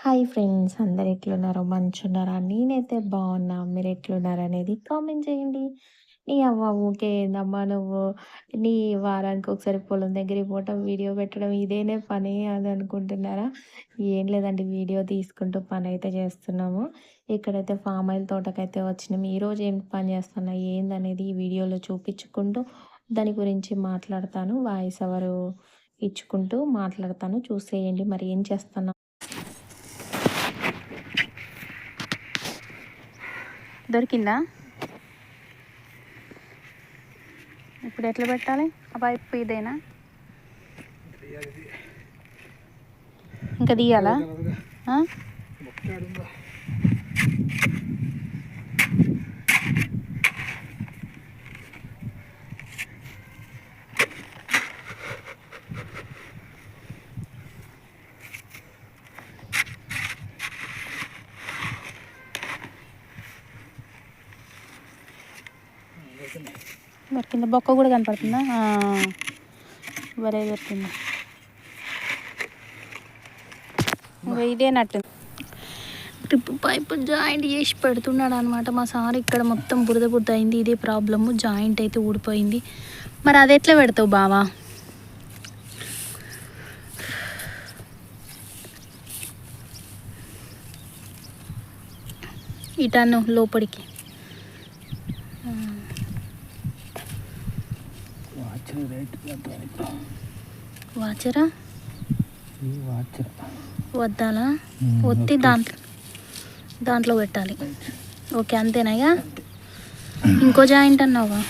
Hi friends అందరు ఎట్లున్నారో? మంచున్నారా? నేనైతే బాగున్నా. మీరు ఎట్లున్నారు అనేది కామెంట్ చేయండి. నీ అవ్వ ఊకే ఏందమ్మా నువ్వు? నీ వారానికి ఒకసారి పొలం దగ్గరికి పోవటం వీడియో పెట్టడం ఇదేనే పని అది అనుకుంటున్నారా? ఏం లేదండి వీడియో తీసుకుంటూ పని అయితే చేస్తున్నాము. ఇక్కడైతే ఫామ్ ఆయిల్ తోటకైతే వచ్చినాము ఈరోజు ఏం పని చేస్తున్నా ఏందనేది ఈ వీడియోలో చూపించుకుంటూ దాని గురించి మాట్లాడతాను. వాయిస్ ఎవరు ఇచ్చుకుంటూ మాట్లాడతాను. చూసేయండి. మరి ఏం చేస్తున్నా? దొరికిందా? ఇప్పుడు ఎట్లా పెట్టాలి? ఆ పైపు ఇదేనా? ఇంకా తీయాలా? బొక్క కూడా కనపడుతుందా? వరే భలే దొరికింది ఇదేనట్టు ట్రిప్ పైప్ జాయింట్ చేసి పెడుతున్నాడు అనమాట మా సార్ ఇక్కడ మొత్తం బురద బురద అయింది. ఇదే ప్రాబ్లము. జాయింట్ అయితే ఊడిపోయింది. మరి అది ఎట్లా పెడతావు బావా? ఇటాను లోపలికి. వాచర్? వద్దాలా? ఒత్తి దాంట్లో దాంట్లో పెట్టాలి. ఓకే అంతేనా ఇక? ఇంకో జాయింట్ అన్నావా?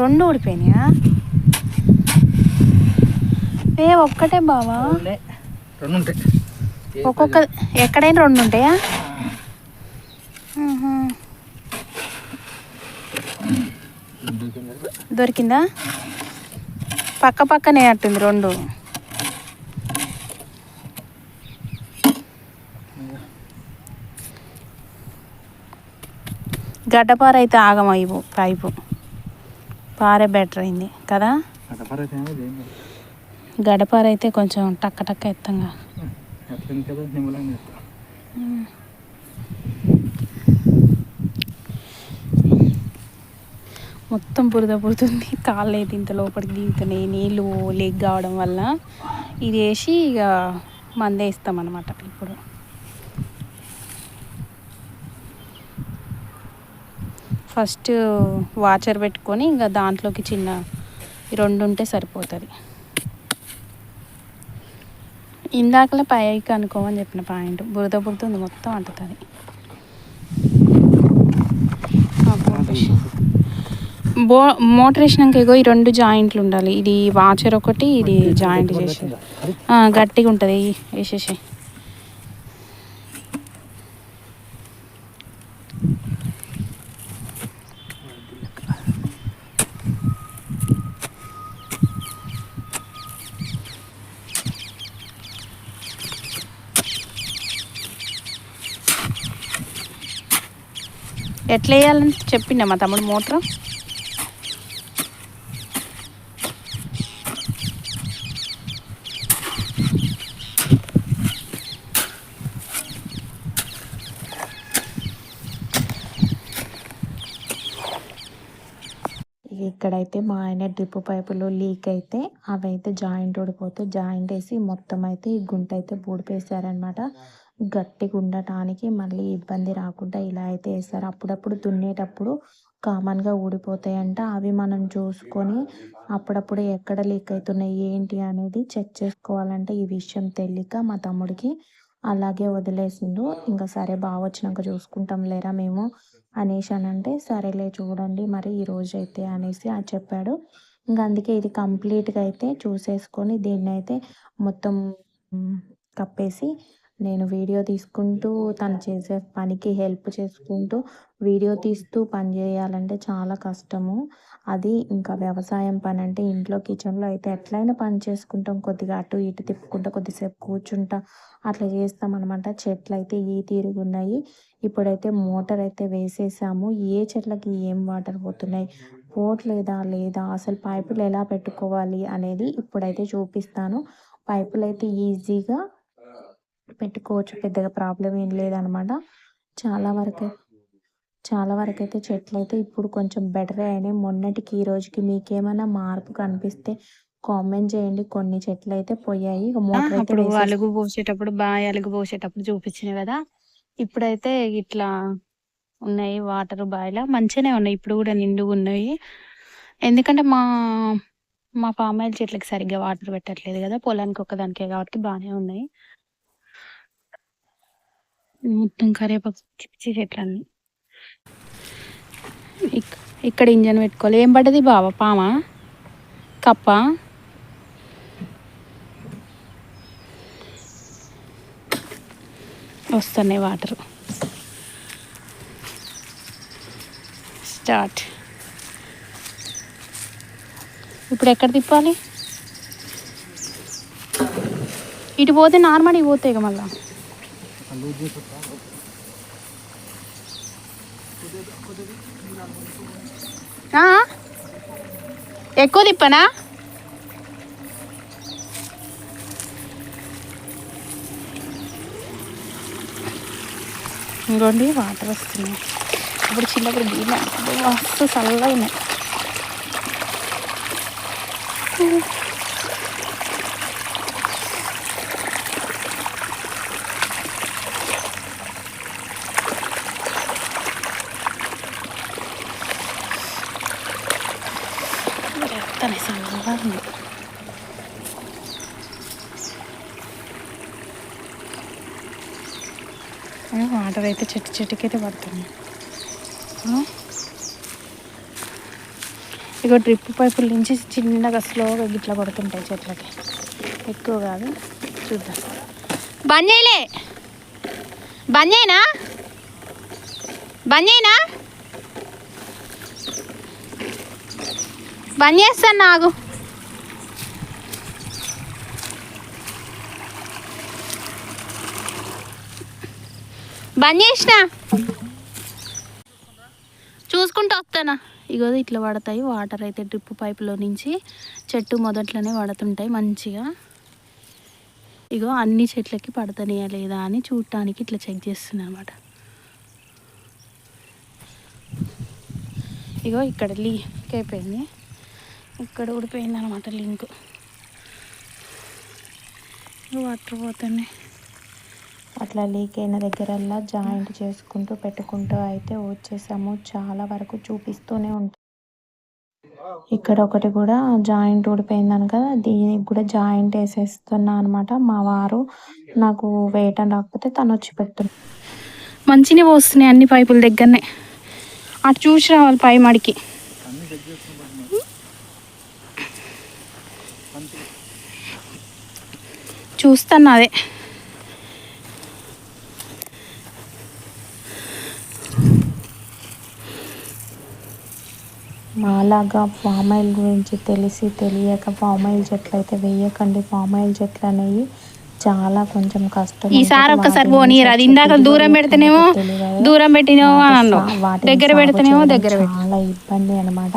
రెండు ఊడిపోయినాయా ఏ ఒక్కటే బావా? రెండు ఉంటాయి ఒక్కొక్క ఎక్కడైనా రెండు ఉంటాయా దొరికిందా? పక్క పక్కనే అట్టుంది రెండు. గడ్డపార అయితే ఆగమైపు పైపు పారే బెటర్ అయింది కదా? గడ్డపార అయితే కొంచెం టక్క టక్క ఎత్తంగా అట్లా కదా నిమ్మలంగా చేస్తా మొత్తం బురద పుడుతుంది కాళ్ళు అయితే ఇంత లోపలికి దిగుతున్నాయి నీళ్ళు లీక్ కావడం వల్ల. ఇది వేసి ఇక మందేస్తాం అనమాట ఇప్పుడు. ఫస్ట్ వాచర్ పెట్టుకొని ఇంకా దాంట్లోకి చిన్న ఈ రెండు ఉంటే సరిపోతుంది. ఇందాకలే పైకి అనుకోమని చెప్పిన పాయింట్. బురద పుడుతుంది మొత్తం అంటుతుంది. బో మోటార్ వేసినాక ఇగో ఈ రెండు జాయింట్లు ఉండాలి. ఇది వాచర్ ఒకటి ఇది జాయింట్ చేసి గట్టిగా ఉంటుంది. వేసేసి ఎట్లా వేయాలని చెప్పిండా మా తమ్ముడు మోటార్? ఇక్కడైతే మా ఆయన డ్రిప్ పైపులో లీక్ అయితే అవి అయితే జాయింట్ ఊడిపోతే జాయింట్ వేసి మొత్తం అయితే ఈ గుంట అయితే బూడిపేశారనమాట గట్టిగా ఉండటానికి మళ్ళీ ఇబ్బంది రాకుండా ఇలా అయితే వేస్తారు అప్పుడప్పుడు దున్నేటప్పుడు కామన్గా ఊడిపోతాయంట. అవి మనం చూసుకొని అప్పుడప్పుడు ఎక్కడ లీక్ అవుతున్నాయి ఏంటి అనేది చెక్ చేసుకోవాలంటే ఈ విషయం తెలియక మా తమ్ముడికి అలాగే వదిలేసిండు. ఇంకా సరే బాగా వచ్చినాక చూసుకుంటాం లేరా మేము అనేసి అని అంటే సరేలే చూడండి మరి ఈ రోజు అయితే అనేసి అది చెప్పాడు. ఇంకా అందుకే ఇది కంప్లీట్గా అయితే చూసేసుకొని దీన్ని అయితే మొత్తం కప్పేసి నేను వీడియో తీసుకుంటూ తను చేసే పనికి హెల్ప్ చేసుకుంటూ వీడియో తీస్తూ పని చేయాలంటే చాలా కష్టము. అది ఇంకా వ్యవసాయం పని అంటే ఇంట్లో కిచెన్లో అయితే ఎట్లయినా పని చేసుకుంటాం. కొద్దిగా అటు ఇటు తిప్పుకుంటా కొద్దిసేపు కూర్చుంటా అట్లా చేస్తాం అనమాట చెట్లు అయితే ఈ తీరుగున్నాయి ఇప్పుడైతే మోటార్ అయితే వేసేసాము. ఏ చెట్లకి ఏం వాటర్ పోతున్నాయి? పోవట్లేదా? లేదా? అసలు పైపులు ఎలా పెట్టుకోవాలి? అనేది ఇప్పుడైతే చూపిస్తాను. పైపులు అయితే ఈజీగా పెట్టుకోవచ్చు పెద్దగా ప్రాబ్లం ఏం లేదనమాట. చాలా వరకు చాలా వరకు అయితే చెట్లు అయితే ఇప్పుడు కొంచెం బెటర్ అయినాయి. మొన్నటికి ఈ రోజుకి మీకేమైనా మార్పు కనిపిస్తే కామెంట్ చేయండి. కొన్ని చెట్లు అయితే పోయాయి. అప్పుడు అలుగు పోసేటప్పుడు బాగా అలుగు పోసేటప్పుడు చూపించిన కదా. ఇప్పుడైతే ఇట్లా ఉన్నాయి వాటర్ బాయిలా. మంచిగానే ఉన్నాయి. ఇప్పుడు కూడా నిండుగా ఉన్నాయి. ఎందుకంటే మా మా ఫామ్ ఆయిల్ చెట్లకి సరిగ్గా వాటర్ పెట్టట్లేదు కదా. పొలానికి ఒక్కదానికే కాబట్టి బాగానే ఉన్నాయి. మొత్తం కరేపాకు పిచ్చి చెట్లన్నీ ఇక్- ఇక్కడ ఇంజన్ పెట్టుకోవాలి. ఏం పడ్డది బావ? పామా? కప్ప? వస్తున్నాయి వాటర్. స్టార్ట్. ఇప్పుడు ఎక్కడ తిప్పాలి? ఇటు పోతే నార్మల్ ఇవి పోతాయి ఇక మళ్ళీ. లూజ్ చేసి ఎక్కువ తిప్పనా? ఇంకోండి వాటర్ వస్తున్నాయి. ఇప్పుడు చిన్నప్పుడు బీమ మస్తు చల్లగా ఉన్నాయి తన చల్లగా ఉంది ఆ, వాటర్ అయితే చెట్టు చెట్టుకైతే పడుతుంది. ఇక ఇగో డ్రిప్ పైపుల నుంచి చిన్నగా స్లోగా గిట్లా పడుతుంటాయి చెట్లకి. ఎక్కువ కాదు చూద్దాం. బంద్ చేయలే బంద్ చేయనా బంద్ చేయనా బంద్ చేస్తాను నాకు బంద్ చేసిన? చూసుకుంటూ వస్తానా? ఇగో ఇట్లా పడతాయి. వాటర్ అయితే డ్రిప్ పైపులో నుంచి చెట్టు మొదట్లోనే పడుతుంటాయి మంచిగా. ఇగో అన్ని చెట్లకి పడతనియా లేదా అని చూడటానికి ఇట్లా చెక్ చేస్తున్నా అనమాట ఇగో ఇక్కడ లీక్ అయిపోయింది. ఇక్కడ ఊడిపోయింది అనమాట లింక్ వాటర్ పోతున్నాయి. అట్లా లీక్ అయిన దగ్గరల్లా జాయింట్ చేసుకుంటూ పెట్టుకుంటూ అయితే వచ్చేసాము. చాలా వరకు చూపిస్తూనే ఉంటాం. ఇక్కడ ఒకటి కూడా జాయింట్ ఊడిపోయిందని కదా దీనికి కూడా జాయింట్ వేసేస్తున్నా అనమాట మా వారు. నాకు వేయటం రాకపోతే తను వచ్చి పెట్టు మంచినే పోస్తున్నాయి అన్ని పైపుల దగ్గరనే. అటు చూసి రావాలి పై మడికి. చూస్తాను అదే. మాలాగా ఫామ్ ఆయిల్ గురించి తెలిసి తెలియక ఫామ్ ఆయిల్ చెట్లు అయితే వేయకండి ఫామ్ ఆయిల్ చెట్లు అనేవి చాలా కొంచెం కష్టం ఈసారి. ఒక్కసారి నుంచి అది ఇందాక దూరం పెడితేనేమో. దూరం పెట్టినేమో అని వాటి దగ్గర పెడితేనేమో దగ్గర చాలా ఇబ్బంది అనమాట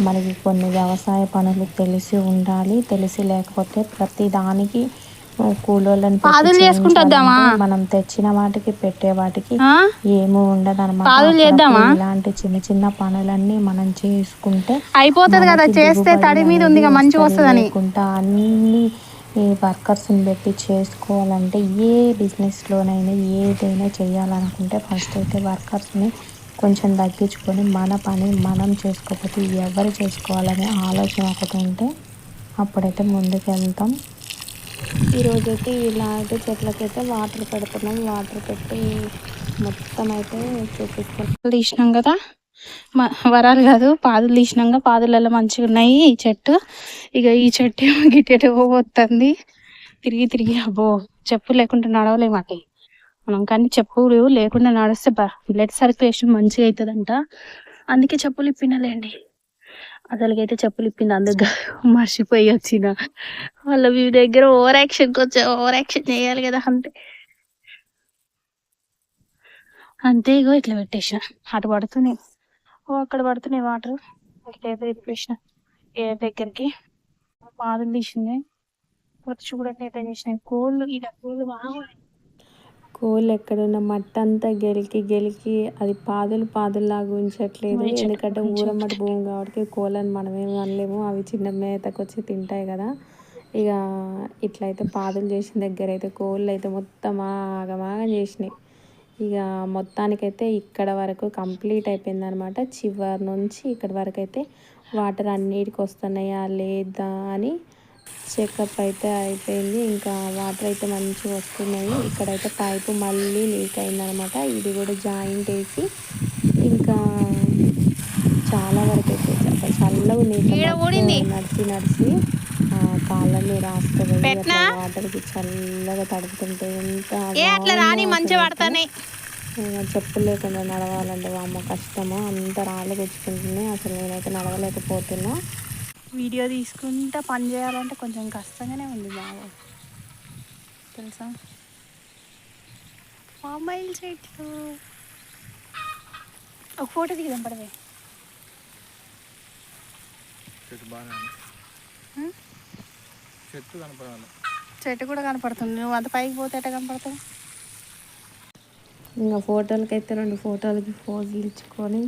మనకి కొన్ని వ్యవసాయ పనులు తెలిసి ఉండాలి తెలిసి లేకపోతే ప్రతి దానికి కూలోళ్ళని పాదులు మనం తెచ్చిన వాటికి పెట్టే వాటికి? ఏమీ ఉండదు చేద్దామా? ఇలాంటి చిన్న చిన్న పనులన్నీ మనం చేసుకుంటే అయిపోతుంది కదా చేస్తే తడి మీద ఉంది మంచిగా వస్తది. అన్ని ఈ వర్కర్స్ని పెట్టి చేసుకోవాలంటే ఏ బిజినెస్లోనైనా ఏదైనా చేయాలనుకుంటే ఫస్ట్ అయితే వర్కర్స్ని కొంచెం తగ్గించుకొని మన పని మనం చేసుకోకపోతే ఎవరు చేసుకోవాలనే ఆలోచన ఒకటి ఉంటే అప్పుడైతే ముందుకు వెళ్తాం ఈరోజైతే ఇలా అయితే చెట్లకైతే వాటర్ పెడుతున్నాం. వాటర్ పెట్టి మొత్తం అయితే చూపిస్తున్నాం తీసినాం కదా. వరాలు కాదు పాదులు తీసినాక పాదులలో మంచిగా ఉన్నాయి ఈ చెట్టు. ఇక ఈ చెట్టు ఏమో గిట్టెటు పోతుంది తిరిగి తిరిగి అబ్బో చెప్పు లేకుండా నడవలేమటి మనం కానీ చెప్పులు లేకుండా నడిస్తే బ్లడ్ సర్క్యులేషన్ మంచిగా అవుతుందంట అందుకే చెప్పులు ఇప్పినలేండి. అసలుకైతే చెప్పులు ఇప్పింది అందుకు మర్చిపోయి వచ్చిన. వాళ్ళ మీ దగ్గర ఓవర్ యాక్షన్కి వచ్చా ఓవర్ యాక్షన్ చేయాలి కదా అంతే. అంతే ఇగో ఇట్లా పెట్టేసిన. అటు పడుతున్నాయి. ఓ అక్కడ పడుతున్నాయి వాటర్. ఇట్లయితే తిప్పేసిన ఏ దగ్గరికి. బాధలు తీసింది. వచ్చి చూడండి అయితే చేసినాయి కోళ్ళు ఇలా కోళ్ళు బాగా కోళ్ళు ఎక్కడున్న మట్టి అంతా గెలికి గెలికి అది పాదులు పాదుల్లాగా ఉంచట్లేదు ఎందుకంటే ఊరమ్మటి భూమి కాబట్టి కోళ్ళని మనమేమి అనలేము. అవి చిన్న మేతకు వచ్చి తింటాయి కదా. ఇక ఇట్లయితే పాదులు చేసిన దగ్గర అయితే కోళ్ళు అయితే మొత్తం ఆగమాగం చేసినాయి. ఇక మొత్తానికైతే ఇక్కడ వరకు కంప్లీట్ అయిపోయింది అనమాట చివరి నుంచి ఇక్కడ వరకు అయితే వాటర్ అన్నిటికి వస్తున్నాయా లేదా అని చెకప్ అయితే అయిపోయింది. ఇంకా వాటర్ అయితే మంచిగా వస్తున్నాయి. ఇక్కడైతే పైపు మళ్ళీ లీక్ అయిందనమాట. ఇది కూడా జాయింట్ వేసి ఇంకా చాలా వరకు అయితే చల్లగా. మధ్యలో నడిచి నడిచి ఆ, కాళ్ళని? అట్లా వాటర్కి చల్లగా తడుపుతుంటే ఎంత చెప్పులు లేకుండా నడవాలంటే అమ్మ కష్టము. అంత రాళ్ళు తెచ్చుకుంటున్నాయి. అసలు నేనైతే నడవలేకపోతున్నా. వీడియో తీసుకుంటా పని చేయాలంటే కొంచెం కష్టంగానే ఉంది బాబు. తెలుసా? మొబైల్ చెట్లు. ఒక ఫోటో దిగుదాం పడవే. బాగానే? చెట్టు కనపడాలి. చెట్టు కూడా కనపడుతుంది. నువ్వు అంత పైకి పోతే ఎట్ట కనపడతావు? ఇంకా ఫోటోలకి అయితే రెండు ఫోటోలకి ఫోజులు ఇచ్చుకొని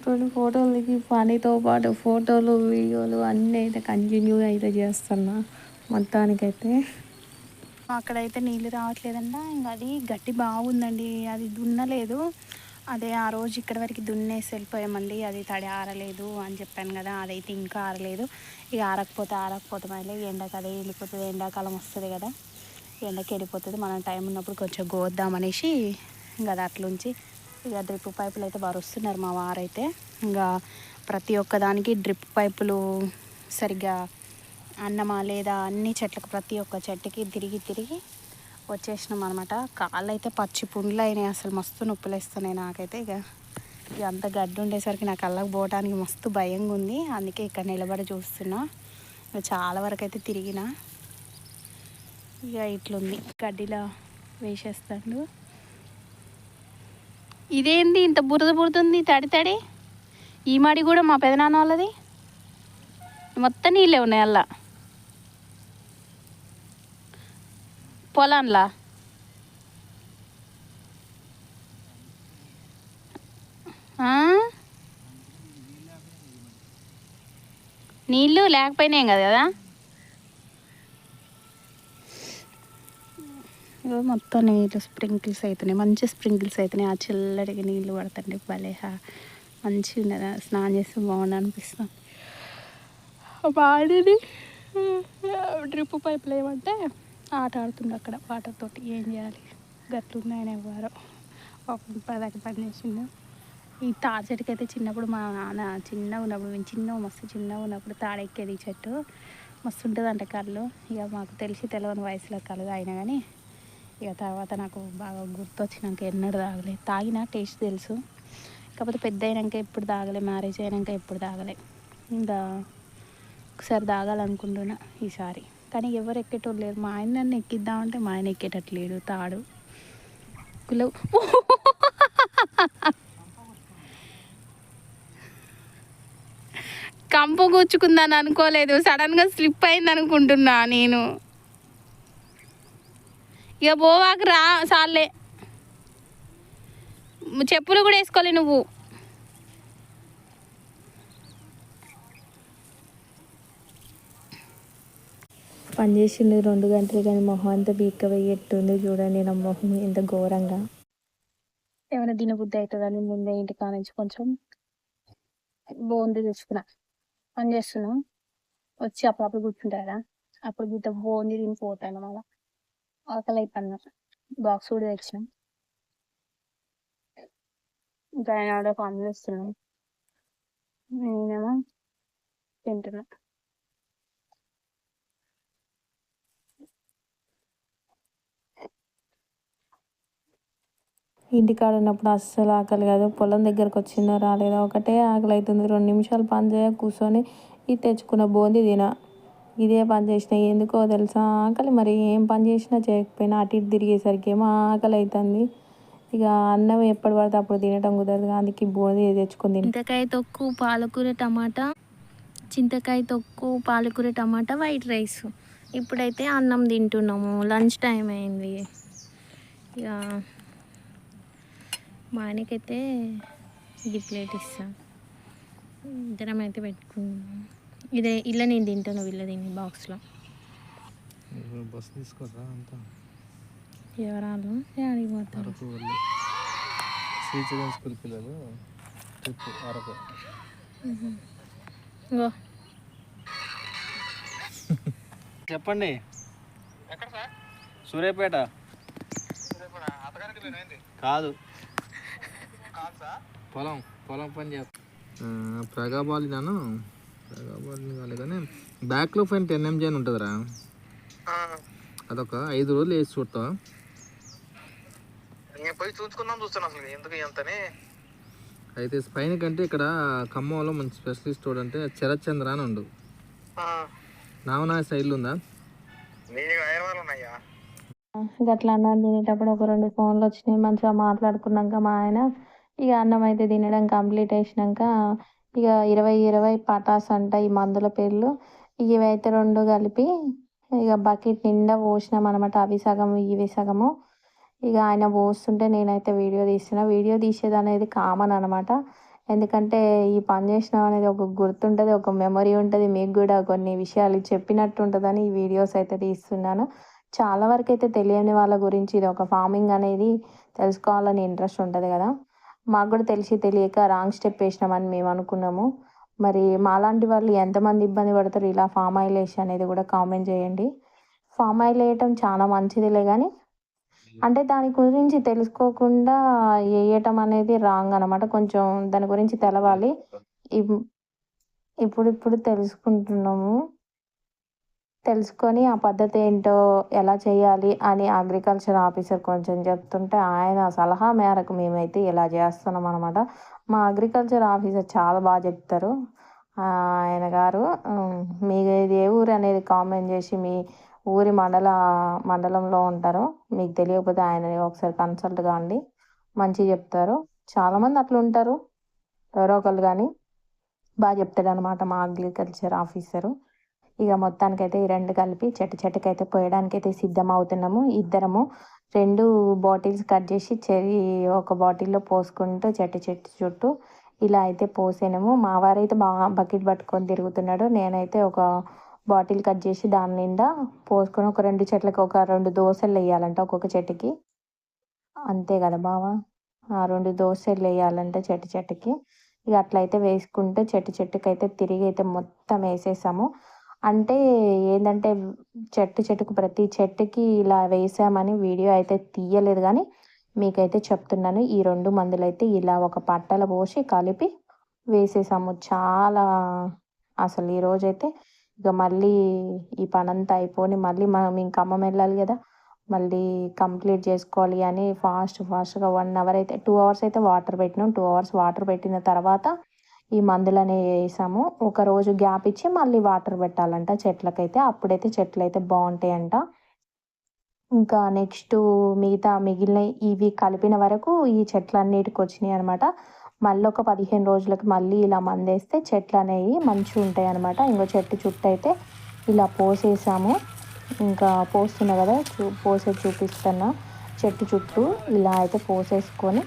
రెండు ఫోటోలకి పనితో పాటు ఫోటోలు వీడియోలు అన్నీ అయితే కంటిన్యూ అయితే చేస్తున్నా. మొత్తానికైతే. అక్కడైతే నీళ్ళు రావట్లేదంట. ఇంకా అది గట్టి బాగుందండి. అది దున్నలేదు. అదే ఆ రోజు ఇక్కడ వరకు దున్నేసి వెళ్ళిపోయామండి. అది తడి ఆరలేదు అని చెప్పాను కదా. అదైతే ఇంకా ఆరలేదు. ఇక ఆరకపోతే ఆరకపోతే మళ్ళీ ఎండకు అదే వెళ్ళిపోతుంది. ఎండాకాలం వస్తుంది కదా. ఎండకి వెళ్ళిపోతుంది. మనం టైం ఉన్నప్పుడు కొంచెం గోద్దామనేసి ఇంకా అది అట్లుంచి ఇక డ్రిప్ పైపులు అయితే వరుస్తున్నారు మా వారైతే. ఇంకా ప్రతి ఒక్కదానికి డ్రిప్ పైపులు సరిగ్గా అన్నమా లేదా అన్ని చెట్లకు ప్రతి ఒక్క చెట్టుకి తిరిగి తిరిగి వచ్చేసినాం అనమాట కాళ్ళు అయితే పచ్చి పుండ్లు అయినాయి అసలు మస్తు నొప్పులు వేస్తున్నాయి నాకైతే ఇక. ఇక అంత గడ్డి ఉండేసరికి నా కళ్ళకు పోవడానికి మస్తు భయంగా ఉంది. అందుకే ఇక్కడ నిలబడి చూస్తున్నా. చాలా వరకు అయితే తిరిగిన. ఇక ఇట్లుంది. గడ్డిలా వేసేస్తాడు. ఇదేంది? ఇంత బురద బురద ఉంది తడి తడి. ఈ మడి కూడా మా పెదనాన్న వాళ్ళది మొత్తం నీళ్ళే ఉన్నాయి అలా పొలంలా నీళ్ళు లేకపోయినాయి కదా కదా ఇగో మొత్తం నీళ్ళు స్ప్రింకిల్స్ అవుతున్నాయి మంచి స్ప్రింకిల్స్ అవుతున్నాయి ఆ చిల్లడికి నీళ్ళు పడతండి. భలే హా- మంచిగా స్నానం చేస్తే బాగుండు అనిపిస్తుంది. వాడిని డ్రిప్ పైపులు ఏమంటే ఆట ఆడుతుండే అక్కడ వాటర్ తోటి. ఏం చేయాలి? గట్లుంది ఆయన ఎవరో? పాపం పదాకి పని చేసిండు. ఈ తాడి చెట్టుకి అయితే చిన్నప్పుడు మా నాన్న చిన్నగా ఉన్నప్పుడు మేము చిన్న మస్తు చిన్నగా ఉన్నప్పుడు తాడెక్కేది ఈ చెట్టు. మస్తు ఉంటుంది అంట కళ్ళు. ఇక మాకు తెలిసి తెలియని వయసులో కళ్ళు అయినా కానీ ఇక తర్వాత నాకు బాగా గుర్తొచ్చినాక ఎన్నడూ తాగలేదు తాగిన టేస్ట్ తెలుసు. కాకపోతే పెద్ద అయినాక ఎప్పుడు తాగలే మ్యారేజ్ అయినాక ఎప్పుడు తాగలే. ఇంకా ఒకసారి తాగాలనుకుంటున్నా ఈసారి. కానీ ఎవరు ఎక్కేటోళ్ళు లేరు. మా ఆయన నన్ను ఎక్కిద్దామంటే మా ఆయన ఎక్కేటట్లేడు. తాడు. కులవు కంపు కూర్చుకుందని అనుకోలేదు. సడన్గా స్లిప్ అయింది అనుకుంటున్నా నేను. ఇక పోవాకు రా సార్లే. చెప్పులు కూడా వేసుకోలే నువ్వు. పని చేసింది రెండు గంటలు కానీ మొహం అంతా బీక్క వెయ్యట్టుంది చూడండి నా మొహం ఎంత ఘోరంగా. ఏమైనా దినబుద్ధి అవుతుందని ముందే ఇంటి కానించి కొంచెం బోంది తెచ్చుకున్నా. పని చేస్తున్నాం. వచ్చి అప్పుడప్పుడు కూర్చుంటారా అప్పుడు గీత బోంది తిని పోతాను మళ్ళీ. ఆకలి బాక్స్ కూడా తెచ్చినాం ఇంకా ఆయన ఆడ పని చేస్తున్నాం నేనేమో తింటున్నా. ఇంటికాడ ఉన్నప్పుడు అస్సలు ఆకలి కాదు. పొలం దగ్గరకు వచ్చిందో రాలేదో ఒకటే ఆకలి అవుతుంది రెండు నిమిషాలు పని చేయ కూర్చొని ఇది తెచ్చుకున్న బోంది తిన. ఇదే పని చేసిన ఎందుకో తెలుసా? ఆకలి మరి ఏం పని చేసినా చేయకపోయినా అటు ఇటు తిరిగేసరికి ఏమో ఆకలి అవుతుంది ఇక అన్నం ఎప్పటి పడితే అప్పుడు తినటం కుదరదు అందుకే బోధి తెచ్చుకుంది చింతకాయ తొక్కు పాలకూర టమాటా. చింతకాయ తొక్కు పాలకూర టమాటా వైట్ రైస్. ఇప్పుడైతే అన్నం తింటున్నాము. లంచ్ టైం అయింది. ఇక మా ఆయనకైతే ఇది ప్లేట్ ఇస్తాం. ఇద్దరం అయితే పెట్టుకున్నాం ఇదే ఇలా నేను తింటాను వీళ్ళ దీన్ని బాక్స్లో. బస్సు తీసుకోరా అంతా? ఎవరాలు ఆడికి పోతారు? అరకు వెళ్ళి. శ్రీచరణ్ స్కూల్ పిల్లలు ట్రిప్ అరకు. చెప్పండి. సూర్యాపేట. కాదు. పొలం పొలం పని చేస్తా. ప్రగాబాలి నాను కాదు కానీ బ్యాక్లో ఫైన్ టెన్ ఎంజీ అని ఉంటుందిరా. అదొక ఐదు రోజులు వేసి చూడతావా? నేను పోయి చూసుకుందాం చూస్తాను అసలు ఎందుకు ఎంతని అయితే స్పైన్ కంటే ఇక్కడ ఖమ్మంలో మంచి స్పెషలిస్ట్ వాడు అంటే చరచంద్ర అని ఉండు. నామనా సైడ్లు ఉందా? గట్లా అన్నం తినేటప్పుడు ఒక రెండు ఫోన్లు వచ్చినాయి మంచిగా మాట్లాడుకున్నాక మా ఆయన ఇక అన్నం అయితే తినడం కంప్లీట్ చేసినాక ఇక ఇరవై ఇరవై పటాస్ అంట ఈ మందుల పేర్లు. ఇవైతే రెండు కలిపి ఇక బకెట్ నిండా పోసినాం అనమాట అవి సగము ఇవి సగము. ఇక ఆయన పోస్తుంటే నేనైతే వీడియో తీస్తున్నా. వీడియో తీసేది అనేది కామన్ అనమాట ఎందుకంటే ఈ పని చేసినాం అనేది ఒక గుర్తుంటుంది ఒక మెమరీ ఉంటుంది. మీకు కూడా కొన్ని విషయాలు చెప్పినట్టు ఉంటుందని ఈ వీడియోస్ అయితే తీస్తున్నాను. చాలా వరకు అయితే తెలియని వాళ్ళ గురించి ఇది ఒక ఫార్మింగ్ అనేది తెలుసుకోవాలని ఇంట్రెస్ట్ ఉంటుంది కదా. మాకు కూడా తెలిసి తెలియక రాంగ్ స్టెప్ వేసినామని మేము అనుకున్నాము. మరి మాలాంటి వాళ్ళు ఎంతమంది ఇబ్బంది పడతారు ఇలా ఫామ్ ఆయిల్ వేసి అనేది కూడా కామెంట్ చేయండి. ఫామ్ ఆయిల్ వేయటం చాలా మంచిదిలే కానీ అంటే దాని గురించి తెలుసుకోకుండా వేయటం అనేది రాంగ్ అనమాట కొంచెం దాని గురించి తెలవాలి. ఇప్- ఇప్పుడు ఇప్పుడు తెలుసుకుంటున్నాము. తెలుసుకొని ఆ పద్ధతి ఏంటో ఎలా చేయాలి అని అగ్రికల్చర్ ఆఫీసర్ కొంచెం చెప్తుంటే ఆయన సలహా మేరకు మేమైతే ఇలా చేస్తున్నాం అనమాట మా అగ్రికల్చర్ ఆఫీసర్ చాలా బాగా చెప్తారు. ఆయన గారు ఉమ్, మీది ఏ ఊరు అనేది కామెంట్ చేసి మీ ఊరి మండల మండలంలో ఉంటారు. మీకు తెలియకపోతే ఆయన ఒకసారి కన్సల్ట్ కాండి. మంచిగా చెప్తారు. చాలామంది అట్లా ఉంటారు. ఎవరో ఒకళ్ళు కానీ బాగా చెప్తాడు అనమాట మా అగ్రికల్చర్ ఆఫీసరు ఇక మొత్తానికైతే ఈ రెండు కలిపి చెట్టు చెట్టుకైతే పోయడానికి అయితే సిద్ధం అవుతున్నాము ఇద్దరము రెండు బాటిల్స్ కట్ చేసి చెరి ఒక బాటిల్లో పోసుకుంటూ చెట్టు చెట్టు చుట్టూ ఇలా అయితే పోసాము మా వారైతే బాగా బకెట్ పట్టుకొని తిరుగుతున్నాడు. నేనైతే ఒక బాటిల్ కట్ చేసి దాని నిండా పోసుకొని ఒక రెండు చెట్లకి ఒక రెండు దోశలు వేయాలంట ఒక్కొక్క చెట్టుకి. అంతే కదా బావా? ఆ రెండు దోశలు వేయాలంట చెట్టు చెట్టుకి. ఇక అట్లయితే వేసుకుంటే చెట్టు చెట్టుకైతే తిరిగి అయితే మొత్తం వేసేసాము. అంటే ఏంటంటే చెట్టు చెట్టుకు ప్రతి చెట్టుకి ఇలా వేసామని వీడియో అయితే తీయలేదు కానీ మీకైతే చెప్తున్నాను. ఈ రెండు మందులు అయితే ఇలా ఒక పట్టల పోసి కలిపి వేసేసాము. చాలా అసలు ఈరోజైతే ఇక మళ్ళీ ఈ పనంతా అయిపోని మళ్ళీ మనం ఇంక ఖమ్మం వెళ్ళాలి కదా. మళ్ళీ కంప్లీట్ చేసుకోవాలి అని ఫాస్ట్ ఫాస్ట్గా వన్ అవర్ అయితే టూ అవర్స్ అయితే వాటర్ పెట్టినాం. టూ అవర్స్ వాటర్ పెట్టిన తర్వాత ఈ మందులని వేసాము. ఒక రోజు గ్యాప్ ఇచ్చి మళ్ళీ వాటర్ పెట్టాలంట. చెట్లకైతే అప్పుడైతే చెట్లు అయితే బాగుంటాయంట. ఇంకా నెక్స్ట్ మిగతా మిగిలిన ఇవి కలిపిన వరకు ఈ చెట్లన్నిటికి వచ్చినాయి అనమాట మళ్ళీ ఒక పదిహేను రోజులకి మళ్ళీ ఇలా మందేస్తే చెట్లు అనేవి మంచిగా ఉంటాయి అనమాట ఇంకో చెట్టు చుట్టూ అయితే ఇలా పోసేసాము. ఇంకా పోస్తున్నా కదా చూ పోసే చూపిస్తున్నా. చెట్టు చుట్టూ ఇలా అయితే పోసేసుకొని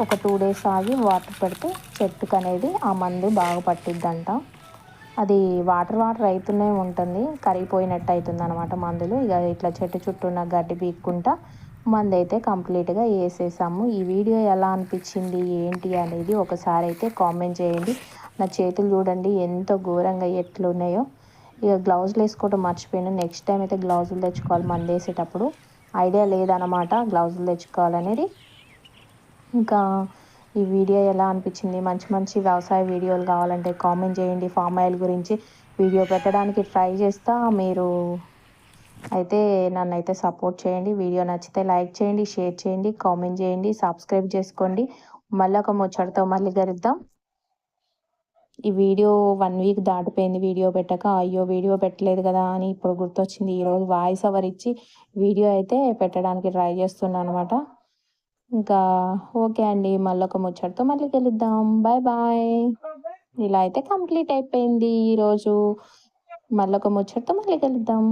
ఒక టూ డేస్ ఆగి వాటర్ పెడితే చెట్టుకు అనేది ఆ మందు బాగా పట్టిద్దంట. అది వాటర్ వాటర్ అవుతూనే ఉంటుంది. కరిగిపోయినట్టు అవుతుంది అనమాట మందులు. ఇక ఇట్లా చెట్టు చుట్టూ ఉన్న గడ్డి పీక్కుంటా మందు అయితే కంప్లీట్గా వేసేసాము. ఈ వీడియో ఎలా అనిపించింది ఏంటి అనేది ఒకసారి అయితే కామెంట్ చేయండి. నా చేతులు చూడండి ఎంత ఘోరంగా ఎట్లున్నాయో ఇక గ్లౌజులు వేసుకోవడం మర్చిపోయాను. నెక్స్ట్ టైం అయితే గ్లౌజులు తెచ్చుకోవాలి మందు వేసేటప్పుడు. ఐడియా లేదనమాట గ్లౌజులు తెచ్చుకోవాలనేది. ఇంకా ఈ వీడియో ఎలా అనిపించింది? మంచి మంచి వ్యవసాయ వీడియోలు కావాలంటే కామెంట్ చేయండి. ఫామ్ ఆయిల్ గురించి వీడియో పెట్టడానికి ట్రై చేస్తా. మీరు అయితే నన్ను అయితే సపోర్ట్ చేయండి. వీడియో నచ్చితే లైక్ చేయండి షేర్ చేయండి కామెంట్ చేయండి సబ్స్క్రైబ్ చేసుకోండి. మళ్ళీ ఒక ముచ్చటతో మళ్ళీ గరిద్దాం ఈ వీడియో వన్ వీక్ దాటిపోయింది. వీడియో పెట్టక అయ్యో వీడియో పెట్టలేదు కదా అని ఇప్పుడు గుర్తొచ్చింది. ఈరోజు వాయిస్ ఓవర్ ఇచ్చి వీడియో అయితే పెట్టడానికి ట్రై చేస్తున్నాను అనమాట ఇంకా ఓకే అండి మళ్ళీ ఒక ముచ్చటతో మళ్ళీ కలుద్దాం. బాయ్ బాయ్ ఇలా అయితే కంప్లీట్ అయిపోయింది ఈరోజు మళ్ళొక ముచ్చటతో మళ్ళీ కలుద్దాం.